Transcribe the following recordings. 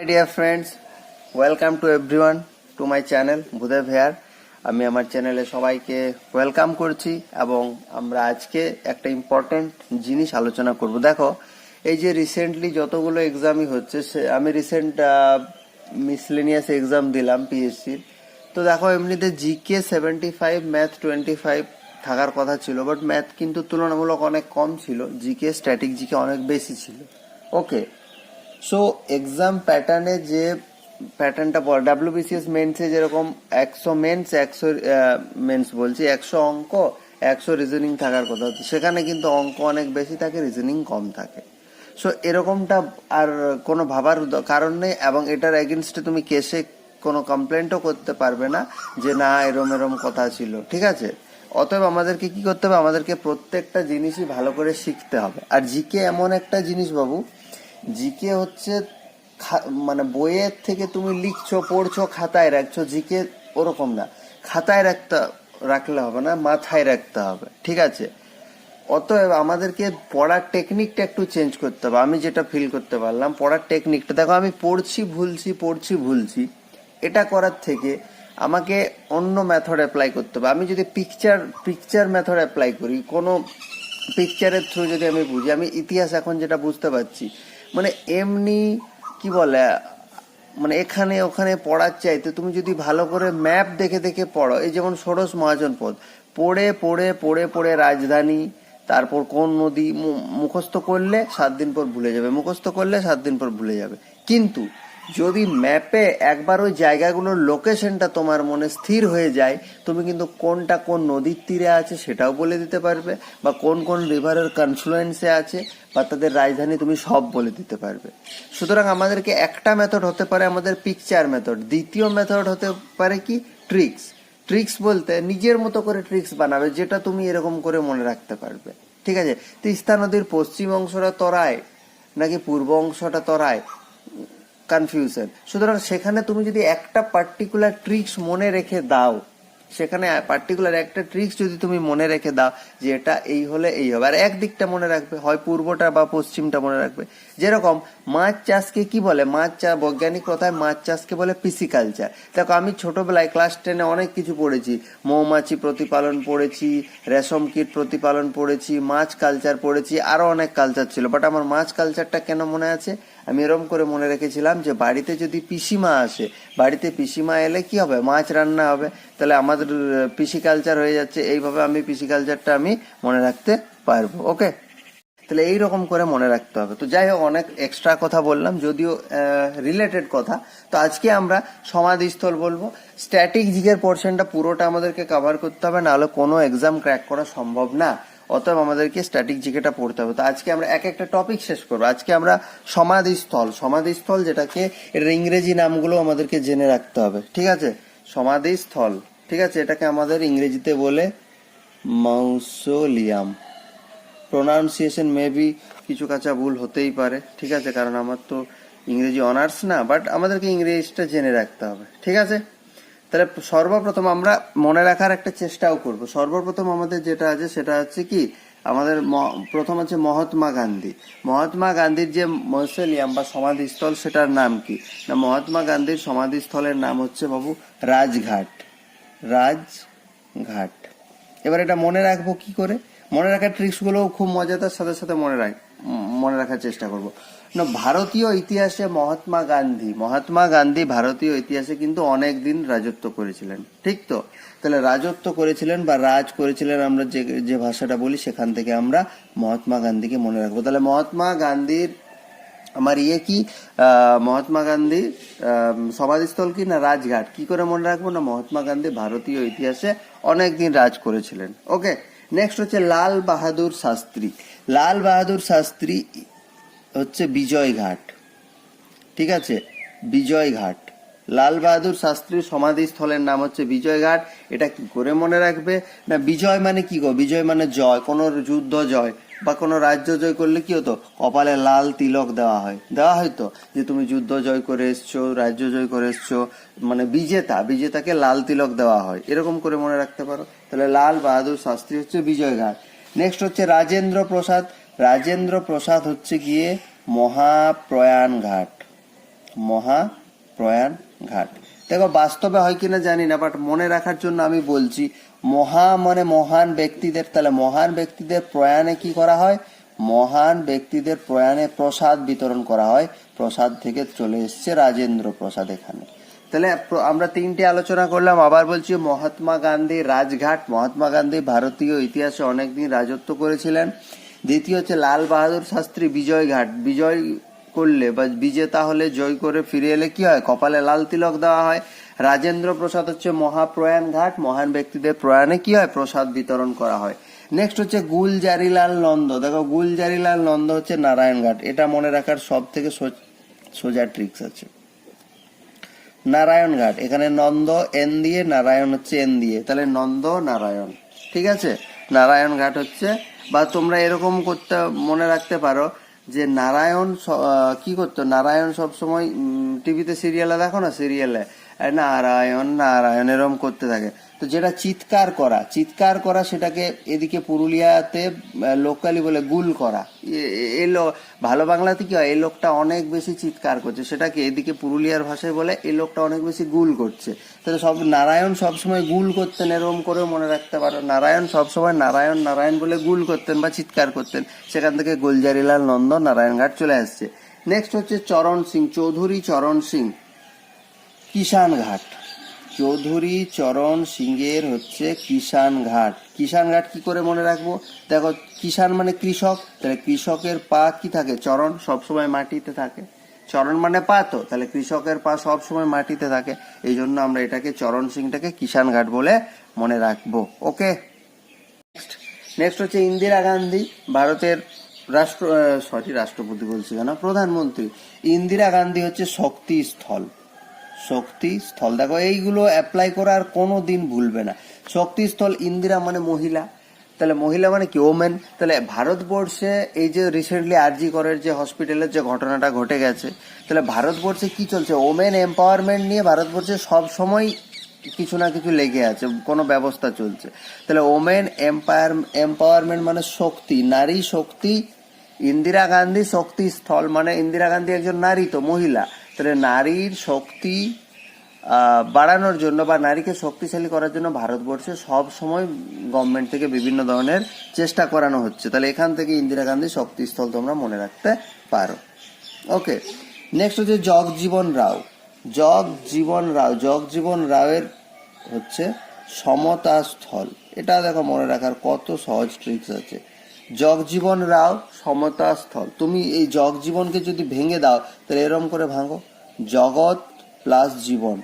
Dear friends welcome to everyone to my channel Bhudeb here আমি আমার চ্যানেলে সবাইকে ওয়েলকাম করছি এবং আমরা আজকে একটা ইম্পর্টেন্ট জিনিস আলোচনা করব। দেখো, এই যে রিসেন্টলি যতগুলো এক্সামই হচ্ছে, সে আমি রিসেন্ট মিসলেনিয়াস এক্সাম দিলাম পিএসসির তো দেখো, এমনিতে GK seventy five math twenty five থাকার কথা ছিল বাট ম্যাথ কিন্তু তুলনামূলক অনেক কম ছিল। জিকে স্ট্যাটিক জিকে অনেক বেশি ছিল। ওকে সো এক্সাম প্যাটার্নে যে প্যাটার্নটা পড়ে ডাব্লিউবিসিএস মেন্সে যেরকম একশো মেন্স একশো মেন্স বলছি, একশো অঙ্ক, একশো রিজনিং থাকার কথা। সেখানে কিন্তু অঙ্ক অনেক বেশি থাকে রিজনিং কম থাকে। সো এরকমটা আর কোনো ভাবার কারণ নেই এবং এটার এগেনস্টে তুমি কেসে কোনো কমপ্লেন্টও করতে পারবে না যে না, এরম এরম কথা ছিল, ঠিক আছে? অতএব আমাদেরকে কি করতে হবে? আমাদেরকে প্রত্যেকটা জিনিসই ভালো করে শিখতে হবে। আর জিকে এমন একটা জিনিস বাবু জিকে হচ্ছে মানে বইয়ের থেকে তুমি লিখছো, পড়ছো, খাতায় রাখছো, জিকে ওরকম না। খাতায় রাখতে, রাখলে হবে না, মাথায় রাখতে হবে, ঠিক আছে? অতএব আমাদেরকে পড়ার টেকনিকটা একটু চেঞ্জ করতে হবে। আমি যেটা ফিল করতে পারলাম, পড়ার টেকনিকটা দেখো, আমি পড়ছি, ভুলছি পড়ছি, ভুলছি। এটা করার থেকে আমাকে অন্য মেথড অ্যাপ্লাই করতে হবে। আমি যদি পিকচার পিকচার মেথড অ্যাপ্লাই করি, কোনো পিকচারের থ্রু যদি আমি বুঝি, আমি ইতিহাস এখন যেটা বুঝতে পারছি মানে এমনি, কি বলে মানে এখানে ওখানে পড়ার চাইতে তুমি যদি ভালো করে ম্যাপ দেখে দেখে পড়ো, এই যেমন ষোড়শ মহাজন পদ, পড়ে পড়ে পড়ে পড়ে রাজধানী, তারপর কোন নদী মুখস্থ করলে সাত দিন পর ভুলে যাবে, মুখস্থ করলে সাত দিন পর ভুলে যাবে। কিন্তু যদি ম্যাপে একবার ওই জায়গাগুলোর লোকেশনটা তোমার মনে স্থির হয়ে যায়, তুমি কিন্তু কোনটা কোন নদীর তীরে আছে সেটাও বলে দিতে পারবে, বা কোন কোন রিভারের কনফ্লুয়েন্সে আছে, বা তাদের রাজধানী তুমি সব বলে দিতে পারবে। সুতরাং আমাদেরকে একটা মেথড হতে পারে আমাদের পিকচার মেথড দ্বিতীয় মেথড হতে পারে কি? ট্রিক্স ট্রিক্স বলতে নিজের মতো করে ট্রিক্স বানাবে, যেটা তুমি এরকম করে মনে রাখতে পারবে। ঠিক আছে? তিস্তা নদীর পশ্চিম অংশটা তরায়, নাকি পূর্ব অংশটা তরায়? কনফিউশন সুতরাং সেখানে তুমি যদি একটা পার্টিকুলার ট্রিক্স মনে রেখে দাও, সেখানে পার্টিকুলার একটা ট্রিক্স যদি তুমি মনে রেখে দাও, যে এটা এই হলে এই হবে। আর একদিকটা মনে রাখবে, হয় পূর্বটা বা পশ্চিমটা মনে রাখবে। যেরকম মাছ চাষকে কি বলে? মাছ চাষ বৈজ্ঞানিক কথায় মাছ চাষকে বলে পিসিকালচার। দেখো, আমি ছোটবেলায় ক্লাস টেনে অনেক কিছু পড়েছি। মৌমাছি প্রতিপালন পড়েছি, রেশম কীট প্রতিপালন পড়েছি, মাছ কালচার পড়েছি আরও অনেক কালচার ছিল। বাট আমার মাছ কালচারটা কেন মনে আছে? আমি এরকম করে মনে রেখেছিলাম যে, বাড়িতে যদি পিসিমা আসে, বাড়িতে পিসিমা এলে কি হবে? মাছ রান্না হবে। তাহলে আমাদের পিসি কালচার হয়ে যাচ্ছে। এইভাবে আমি পিসি কালচারটা আমি মনে রাখতে পারব। ওকে? তাহলে এইরকম করে মনে রাখতে হবে। তো যাই হোক, অনেক এক্সট্রা কথা বললাম, যদিও রিলেটেড কথা। তো আজকে আমরা সমাধিস্থল বলব। স্ট্যাটিক জিগের পোর্শনটা পুরোটা আমাদেরকে কভার করতে হবে, নাহলে কোনো এক্সাম ক্র্যাক করা সম্ভব না। অতএব আমাদেরকে স্ট্যাটিক জিকেটা পড়তে হবে। তো আজকে আমরা এক একটা টপিক শেষ করব। আজকে আমরা সমাধিস্থল সমাধিস্থল যেটাকে এর ইংরেজি নামগুলো আমাদেরকে জেনে রাখতে হবে। ঠিক আছে? সমাধিস্থল। ঠিক আছে? এটাকে আমাদের ইংরেজিতে বলে মাউসোলিয়াম প্রোনাউন্সিয়েশন মেবি কিছু কাঁচা ভুল হতেই পারে, ঠিক আছে? কারণ আমার তো ইংরেজি অনার্স না বাট আমাদেরকে ইংরেজিটা জেনে রাখতে হবে, ঠিক আছে? তাহলে সর্বপ্রথম আমরা মনে রাখার একটা চেষ্টাও করব। সর্বপ্রথম আমাদের যেটা আছে সেটা হচ্ছে কি, আমাদের প্রথম হচ্ছে মহাত্মা গান্ধী। মহাত্মা গান্ধীর যে মৌসেলিয়াম বা সমাধিস্থল, সেটার নাম কি? না, মহাত্মা গান্ধীর সমাধিস্থলের নাম হচ্ছে বাবু রাজঘাট। রাজঘাট। এবার এটা মনে রাখব কি করে? মনে রাখার ট্রিক্সগুলো খুব মজাদার, সাথে সাথে মনে রাখ, মনে রাখার চেষ্টা করব। না, ভারতীয় ইতিহাসে মহাত্মা গান্ধী মহাত্মা গান্ধী ভারতীয় ইতিহাসে কিন্তু অনেক দিন রাজত্ব করেছিলেন, ঠিক তো? তাহলে রাজত্ব করেছিলেন বা রাজ করেছিলেন আমরা যে যে ভাষাটা বলি, সেখান থেকে আমরা মহাত্মা গান্ধীকে মনে রাখব। তাহলে মহাত্মা গান্ধীর, আমার ইয়ে কি? মহাত্মা গান্ধী সমাধিস্থল কি না রাজঘাট? কি করে মনে রাখব? না, মহাত্মা গান্ধী ভারতীয় ইতিহাসে অনেকদিন রাজ করেছিলেন ওকে নেক্সট হচ্ছে লাল বাহাদুর শাস্ত্রী। লাল বাহাদুর শাস্ত্রী হচ্ছে বিজয়ঘাট ঠিক আছে? বিজয় ঘাট। লাল বাহাদুর শাস্ত্রীর সমাধিস্থলের নাম হচ্ছে বিজয় ঘাট এটা কি করে মনে রাখবে? না, বিজয় মানে কি গো? বিজয় মানে জয়, কোনো যুদ্ধ জয় বা কোনো রাজ্য জয় করলে কি হতো? কপালে লাল তিলক দেওয়া হয়। দেওয়া হয়তো যে তুমি যুদ্ধ জয় করে এসছো, রাজ্য জয় করে এসছো মানে বিজেতা, বিজেতাকে লাল তিলক দেওয়া হয়। এরকম করে মনে রাখতে পারো। তাহলে লাল বাহাদুর শাস্ত্রী হচ্ছে বিজয় ঘাট নেক্সট হচ্ছে রাজেন্দ্র প্রসাদ। রাজেন্দ্র প্রসাদ হচ্ছে গিয়ে মহাপ্রয়াণ ঘাট। মহাপ্রয়াণ ঘাট। দেখো, বাস্তবে হয় কিনা জানি না বাট মনে রাখার জন্য আমি বলছি, মহা মানে মহান ব্যক্তিদের, তাহলে মহান ব্যক্তিদের প্রয়াণে কি করা হয়? মহান ব্যক্তিদের প্রয়াণে প্রসাদ বিতরণ করা হয়। প্রসাদ থেকে চলে এসছে রাজেন্দ্র প্রসাদ এখানে। তাহলে আমরা তিনটে আলোচনা করলাম, আবার বলছি মহাত্মা গান্ধী রাজঘাট। মহাত্মা গান্ধী ভারতীয় ইতিহাসে অনেকদিন রাজত্ব করেছিলেন। দ্বিতীয় হচ্ছে লাল বাহাদুর শাস্ত্রী বিজয় ঘাট। বিজয় করলে বা বিজেতা হলে জয় করে ফিরে এলে কি হয়? কপালে লাল তিলক দেওয়া হয়। রাজেন্দ্র প্রসাদ হচ্ছে মহাপ্রয়াণ ঘাট। মহান ব্যক্তিদের প্রয়াণে কি হয়? প্রসাদ বিতরণ করা হয়। নেক্সট হচ্ছে গুলজারিলাল নন্দ। দেখো গুলজারিলাল নন্দ হচ্ছে নারায়ণঘাট এটা মনে রাখার সব থেকে সোজা ট্রিক্স আছে। নারায়ণঘাট এখানে নন্দ, এন দিয়ে, নারায়ণ হচ্ছে এন দিয়ে। তাহলে নন্দ, নারায়ণ। ঠিক আছে? নারায়ণ ঘাট হচ্ছে, বা তোমরা এরকম করতে, মনে রাখতে পারো যে নারায়ণ কি করতো? নারায়ণ সবসময় টিভিতে সিরিয়ালে দেখো না সিরিয়ালে নারায়ণ নারায়ণ এরম করতে থাকে। তো যেটা চিৎকার করা চিৎকার করা সেটাকে এদিকে পুরুলিয়াতে লোকালি বলে গুল করা। এ- এ- এই লো- ভালো বাংলাতে কি হয়? এই লোকটা অনেক বেশি চিৎকার করছে। সেটাকে এদিকে পুরুলিয়ার ভাষায় বলে এই লোকটা অনেক বেশি গুল করছে। তাহলে সব, নারায়ণ সবসময় গুল করতেন এরকম করেও মনে রাখতে পারো নারায়ণ সবসময় নারায়ণ নারায়ণ বলে গুল করতেন বা চিৎকার করতেন। সেখান থেকে গুলজারিলাল নন্দ নারায়ণঘাট চলে আসছে। নেক্সট হচ্ছে চরণ সিং, চৌধুরী চরণ সিং। কিষান ঘাট চৌধুরী চরণ সিংয়ের হচ্ছে কিষান ঘাট কিষান ঘাট কি করে মনে রাখব? দেখো কিষান মানে কৃষক, তাহলে কৃষকের পা কি থাকে? চরণ সবসময় মাটিতে থাকে। চরণ মানে পা তো, তাহলে কৃষকের পা সবসময় মাটিতে থাকে। এই জন্য আমরা এটাকে চরণ সিংটাকে কিষান ঘাট বলে মনে রাখব। ওকে? নেক্সট হচ্ছে ইন্দিরা গান্ধী, ভারতের রাষ্ট্র সরি, রাষ্ট্রপতি বলছি কেন? প্রধানমন্ত্রী। ইন্দিরা গান্ধী হচ্ছে শক্তি স্থল। শক্তি স্থল। দেখো, এইগুলো অ্যাপ্লাই করার কোনো দিন ভুলবে না। শক্তি স্থল ইন্দিরা মানে মহিলা। তাহলে মহিলা মানে কি? ওমেন তাহলে ভারতবর্ষে এই যে রিসেন্টলি আরজি করের যে হসপিটালের যে ঘটনাটা ঘটে গেছে, তাহলে ভারতবর্ষে কি চলছে? ওমেন এম্পাওয়ারমেন্ট নিয়ে ভারতবর্ষে সব সময় কিছু না কিছু লেগে আছে, কোনো ব্যবস্থা চলছে। তাহলে ওমেন এম্পায়ার এম্পাওয়ারমেন্ট মানে শক্তি, নারী শক্তি, ইন্দিরা গান্ধী শক্তি স্থল মানে ইন্দিরা গান্ধী একজন নারী তো, মহিলা। তাহলে নারীর শক্তি বাড়ানোর জন্য বা নারীকে শক্তিশালী করার জন্য ভারতবর্ষে সব সময় গভর্নমেন্ট থেকে বিভিন্ন ধরনের চেষ্টা করানো হচ্ছে। তাহলে এখান থেকে ইন্দিরা গান্ধী শক্তিস্থল তোমরা মনে রাখতে পারো। ওকে নেক্সট হচ্ছে জগজীবন রাও। জগজীবন রাও জগজীবন রাওয়ের হচ্ছে সমতা স্থল এটা দেখো মনে রাখার কত সহজ ট্রিক্স আছে। জগজীবন রাও সমতা স্থল তুমি এই জগজীবনকে যদি ভেঙে দাও, তাহলে এরম করে ভাঙো। জগৎ প্লাস জীবন।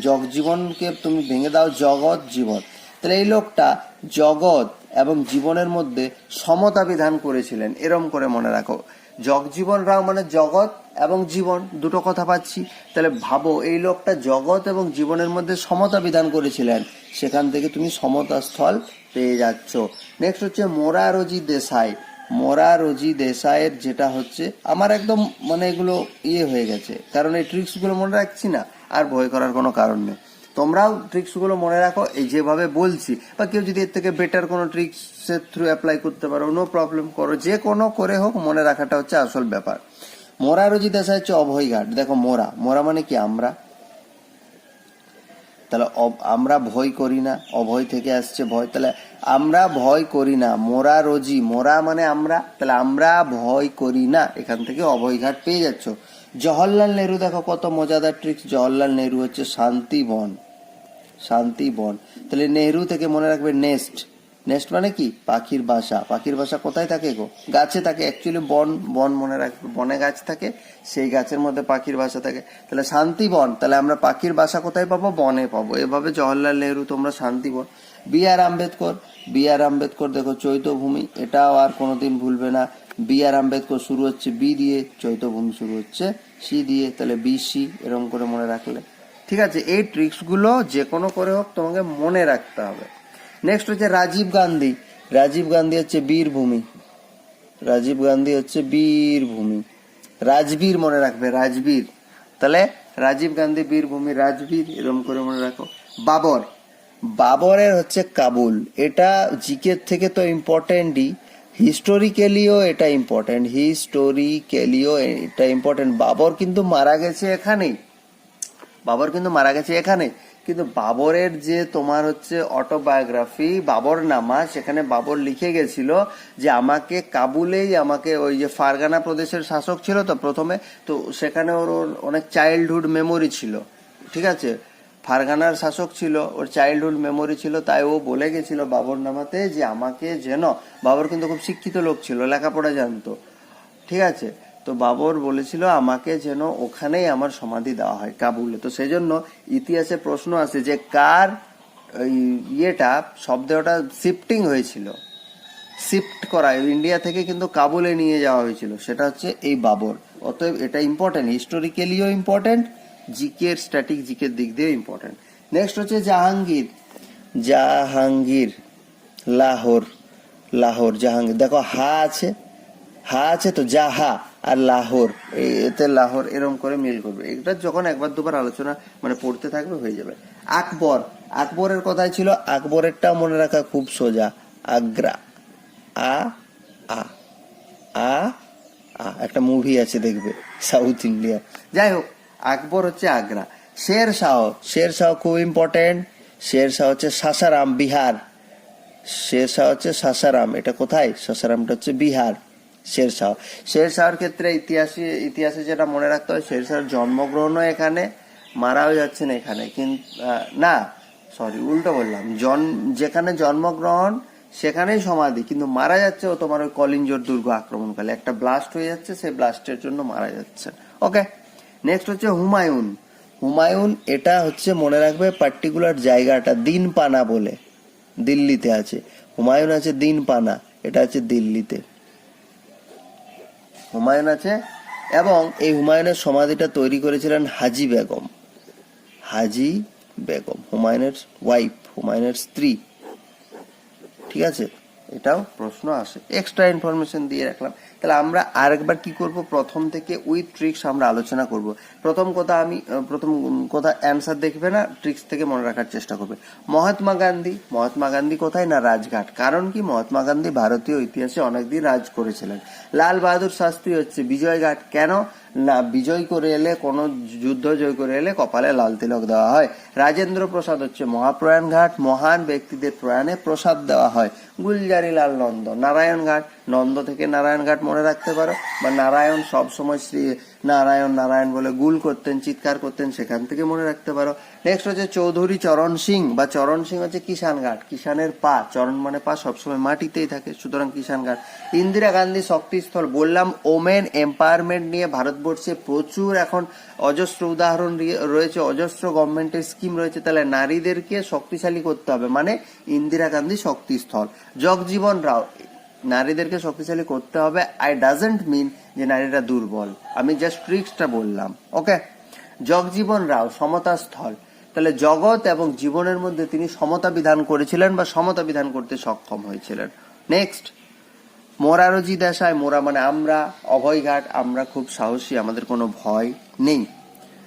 জগজীবনকে তুমি ভেঙে দাও, জগৎ জীবন। তাহলে এই লোকটা জগৎ এবং জীবনের মধ্যে সমতা বিধান করেছিলেন। এরম করে মনে রাখো। জগজীবন রাও মানে জগৎ এবং জীবন, দুটো কথা পাচ্ছি। তাহলে ভাবো, এই লোকটা জগৎ এবং জীবনের মধ্যে সমতা বিধান করেছিলেন। সেখান থেকে তুমি সমতা স্থল পেয়ে যাচ্ছ। নেক্সট হচ্ছে মোরারজি দেশাই। মোরারজি দেশাইয়ের যেটা হচ্ছে, আমার একদম মানে এগুলো ইয়ে হয়ে গেছে। কারণ এই ট্রিক্সগুলো মনে রাখছি না, আর ভয় করার কোনো কারণ নেই। তোমরাও ট্রিক্সগুলো মনে রাখো, এই যেভাবে বলছি। বা কেউ যদি এর থেকে বেটার কোনো ট্রিক্সের থ্রু অ্যাপ্লাই করতে পারো নো প্রবলেম করো। যে কোনো করে হোক, মনে রাখাটা হচ্ছে আসল ব্যাপার। মোরা রোজি দেশা হচ্ছে অভয়ঘাট দেখো, মোরা। মোরা মানে কি? আমরা। তাহলে আমরা ভয় করি না। অভয় থেকে আসছে ভয়। তাহলে আমরা ভয় করি না। মোরা রোজি। মোরা মানে আমরা। তাহলে আমরা ভয় করি না। এখান থেকে অভয়ঘাট পেয়ে যাচ্ছ। জওহরলাল নেহরু দেখো কত মজাদার ট্রিক্স জওহরলাল নেহরু হচ্ছে শান্তি বন। শান্তি, বন। তাহলে নেহরু থেকে মনে রাখবে নেস্ট। নেস্ট মানে কি? পাখির বাসা। পাখির বাসা কোথায় থাকে গো? গাছে থাকে। অ্যাকচুয়ালি বন বন মনে রাখবে বনে গাছ থাকে, সেই গাছের মধ্যে পাখির বাসা থাকে। তাহলে শান্তি, বন। তাহলে আমরা পাখির বাসা কোথায় পাবো? বনে পাবো। এভাবে জওহরলাল নেহরু, তোমরা Shanti, Van. B R Ambedkar. B R Ambedkar, দেখো, চৈতভূমি। এটাও আর কোনোদিন ভুলবে না। বি আর আম্বেদকর শুরু হচ্ছে বি দিয়ে, চৈতভূমি শুরু হচ্ছে সি দিয়ে। তাহলে বি, সি এরকম করে মনে রাখলে। ঠিক আছে, এই ট্রিক্সগুলো যে কোনো করে হোক তোমাকে মনে রাখতে হবে। নেক্সট হচ্ছে রাজীব গান্ধী। রাজীব গান্ধী হচ্ছে বীরভূমি। রাজীব গান্ধী হচ্ছে বীরভূমি। রাজবীর মনে রাখবে, রাজবীর। তাহলে রাজীব গান্ধী, বীরভূমি, রাজবীর, এরকম করে মনে রাখো। বাবর। বাবরের হচ্ছে কাবুল। এটা জিকের থেকে তো ইম্পর্টেন্টই হিস্টোরিক্যালিও এটা ইম্পর্টেন্ট হিস্টোরিক্যালিও এটা ইম্পর্টেন্ট বাবর কিন্তু মারা গেছে এখানেই। বাবর কিন্তু মারা গেছে এখানে। কিন্তু বাবরের যে তোমার হচ্ছে অটোবায়োগ্রাফি বাবর নামা সেখানে বাবর লিখে গেছিল যে আমাকে কাবুলেই আমাকে ওই যে ফারগানা প্রদেশের শাসক ছিল তো প্রথমে, তো সেখানে ওর ওর অনেক চাইল্ডহুড মেমোরি ছিল, ঠিক আছে? ফারগানার শাসক ছিল, ওর চাইল্ডহুড মেমোরি ছিল, তাই ও বলে গেছিল বাবর নামাতে যে আমাকে যেন, বাবর কিন্তু খুব শিক্ষিত লোক ছিল, লেখাপড়া জানতো, ঠিক আছে? তো বাবর বলেছিল আমাকে যেন ওখানেই আমার সমাধি দেওয়া হয় কাবুলে। তো সেই জন্য ইতিহাসে প্রশ্ন আছে যে কার ইয়েটা, শব্দটা শিফটিং হয়েছিল। শিফট করা ইন্ডিয়া থেকে কিন্তু কাবুলে নিয়ে যাওয়া হয়েছিল। সেটা হচ্ছে এই বাবর। অতএব এটা ইম্পর্টেন্ট হিস্টোরিক্যালিও ইম্পর্টেন্ট জিকের স্ট্যাটিক জিকের দিক দিয়েও ইম্পর্টেন্ট নেক্সট হচ্ছে জাহাঙ্গীর। জাহাঙ্গীর, লাহোর লাহোর জাহাঙ্গীর। দেখো হা আছে হা আছে তো জাহা। আর লাহোর এতে লাহোর এরম করে মিল করবে। এটা যখন একবার দুবার আলোচনা মানে পড়তে থাকবে, হয়ে যাবে। আকবর, আকবরের কথাই ছিল আকবরেরটা মনে রাখা খুব সোজা। আগ্রা। আ আ আ আ। একটা মুভি আছে দেখবে সাউথ ইন্ডিয়া যাই হোক, আকবর হচ্ছে আগ্রা। শের শাহ শের শাহ খুব ইম্পর্টেন্ট শের শাহ হচ্ছে সাসারাম, বিহার। শের শাহ হচ্ছে সাসারাম। এটা কোথায়? সাসারামটা হচ্ছে বিহার। শের শাহ শের শাহর ক্ষেত্রে ইতিহাসে ইতিহাসে যেটা মনে রাখতে হয় শের শাহর জন্মগ্রহণও এখানে, মারাও যাচ্ছেন এখানে। কিন্তু না সরি উল্টো বললাম। জন, যেখানে জন্মগ্রহণ, সেখানেই সমাধি। কিন্তু মারা যাচ্ছে ও তোমার ওই কলিঞ্জর দুর্গ আক্রমণকালে। একটা ব্লাস্ট হয়ে যাচ্ছে, সেই ব্লাস্টের জন্য মারা যাচ্ছে। ওকে নেক্সট হচ্ছে হুমায়ুন। হুমায়ুন, এটা হচ্ছে মনে রাখবে পার্টিকুলার জায়গাটা, দিনপানা বলে। দিল্লিতে আছে। হুমায়ুন আছে দিনপানা, এটা আছে দিল্লিতে। হুমায়ুন আছে, এবং এই হুমায়ুনের সমাধিটা তৈরি করেছিলেন হাজি বেগম। হাজি বেগম, হুমায়ুনের ওয়াইফ হুমায়ুনের স্ত্রী। ঠিক আছে? এটাও প্রশ্ন আসে। এক্সট্রা ইনফরমেশন দিয়ে রাখলাম। তাহলে আমরা আরেকবার কি করব? প্রথম থেকে উইথ ট্রিক্স আমরা আলোচনা করব। প্রথম কথা আমি প্রথম কথা অ্যান্সার দেখবে না ট্রিক্স থেকে মনে রাখার চেষ্টা করবে। মহাত্মা গান্ধী মহাত্মা গান্ধী কোথায় না রাজঘাট? কারণ কি? মহাত্মা গান্ধী ভারতীয় ইতিহাসে অনেকদিন রাজ করেছিলেন। লাল বাহাদুর শাস্ত্রী হচ্ছে বিজয়ঘাট। কেন? বিজয় করে এলে, কোনো যুদ্ধ জয় করে এলে কপালে লাল তিলক দেওয়া হয়। রাজেন্দ্র প্রসাদ হচ্ছে মহাপ্রয়াণ ঘাট। মহান ব্যক্তিদের প্রয়াণে প্রসাদ দেওয়া হয়। গুলজারিলাল নন্দ, নারায়ণ ঘাট। নন্দ থেকে নারায়ণ ঘাট মনে রাখতে পারো। বা নারায়ণ সব সময় শ্রী নারায়ণ নারায়ণ বলে গুল করতেন, চিৎকার করতেন, সেখান থেকে মনে রাখতে পারো। নেক্সট হচ্ছে চৌধুরী চরণ সিং। বা চরণ সিং হচ্ছে কিষান ঘাট কিষানের পা, চরণ মানে পা সবসময় মাটিতেই থাকে, সুতরাং কিষান ঘাট ইন্দিরা গান্ধী শক্তিস্থল, বললাম ওমেন এম্পাওয়ারমেন্ট নিয়ে ভারতবর্ষে প্রচুর এখন অজস্র উদাহরণ রয়েছে, অজস্র গভর্নমেন্টের স্কিম রয়েছে। তাহলে নারীদেরকে শক্তিশালী করতে হবে। মানে ইন্দিরা গান্ধী শক্তিস্থল। জগজীবন রাও নারীদেরকে শক্তিশালী করতে হবে। আই ডাজেন্ট মিন যে নারীরা দুর্বল। আমি জাস্ট ট্রিক্সটা বললাম ওকে জগজীবন রাও সমতা স্থল তাহলে জগৎ এবং জীবনের মধ্যে তিনি সমতা বিধান করেছিলেন বা সমতা বিধান করতে সক্ষম হয়েছিলেন। নেক্সট মোরারজি দেশায়, মোরা মানে আমরা, অভয়ঘাট, আমরা খুব সাহসী, আমাদের কোনো ভয় নেই।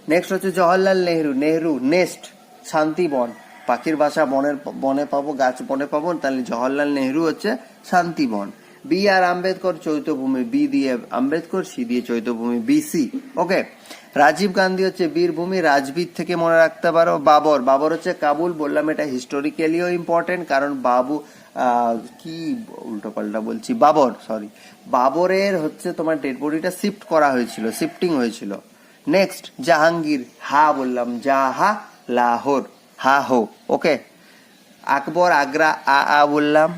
নেক্সট হচ্ছে জওয়াহরলাল নেহরু নেহরু নেক্সট শান্তিবন। পাখির বাসা বনের বনে পাবো, গাছ বনে পাবো, তাহলে জওয়াহরলাল নেহরু হচ্ছে Shanti Van. B R Ambedkar Chaityabhoomi, B দিয়ে আম্বেদকর, সি দিয়ে চৈতভূমি বিসি ওকে? রাজীব গান্ধী হচ্ছে বীরভূমি, রাজবীর থেকে মনে রাখতে পারো, বাবর। বাবর হচ্ছে কাবুল, বললাম এটা হিস্টোরিক্যালিও ইম্পর্টেন্ট কারণ বাবু কি উল্টো পাল্টা বলছি? বাবর সরি বাবরের হচ্ছে তোমার ডেড বডিটা শিফট করা হয়েছিল শিফটিং হয়েছিল। নেক্সট জাহাঙ্গীর, হা বললাম, জাহা লাহোর। হা হো, ওকে। আকবর, আগ্রা, আ আ বললাম।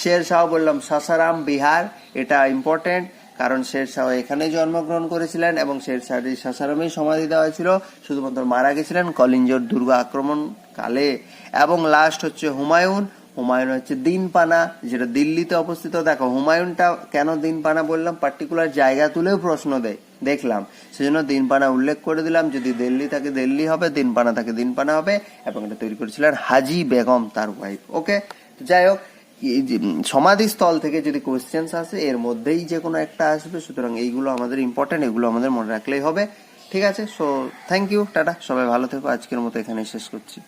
শের শাহ বললাম, সাসারাম, বিহার, এটা ইম্পর্টেন্ট কারণ শের শাহ এখানে জন্মগ্রহণ করেছিলেন এবং শের শাহ সাসারামেই সমাধি দেওয়া হয়েছিল। শুধুমাত্র মারা গেছিলেন কলিঞ্জর দুর্গ আক্রমণ কালে এবং লাস্ট হচ্ছে হুমায়ুন। হুমায়ুন হচ্ছে দিনপানা, যেটা দিল্লিতে অবস্থিত। দেখো, হুমায়ুনটা কেন দিনপানা বললাম? পার্টিকুলার জায়গা তুলেও প্রশ্ন দেয় দেখলাম। সেজন্য দিনপানা উল্লেখ করে দিলাম। যদি দিল্লি থাকে, দিল্লি হবে, দিনপানা থাকে, দিনপানা হবে। এবং এটা তৈরি করেছিলেন হাজি বেগম, তার ওয়াইফ ওকে যাই হোক সমাধিস্থল থেকে যদি কোয়েশ্চেন্স আসে, এর মধ্যেই যে কোনো একটা আসবে। সুতরাং এইগুলো আমাদের ইম্পর্টেন্ট এগুলো আমাদের মনে রাখলেই হবে। ঠিক আছে? So thank you tata. সবাই ভালো থেকো। আজকের মতো এখানে শেষ করছি।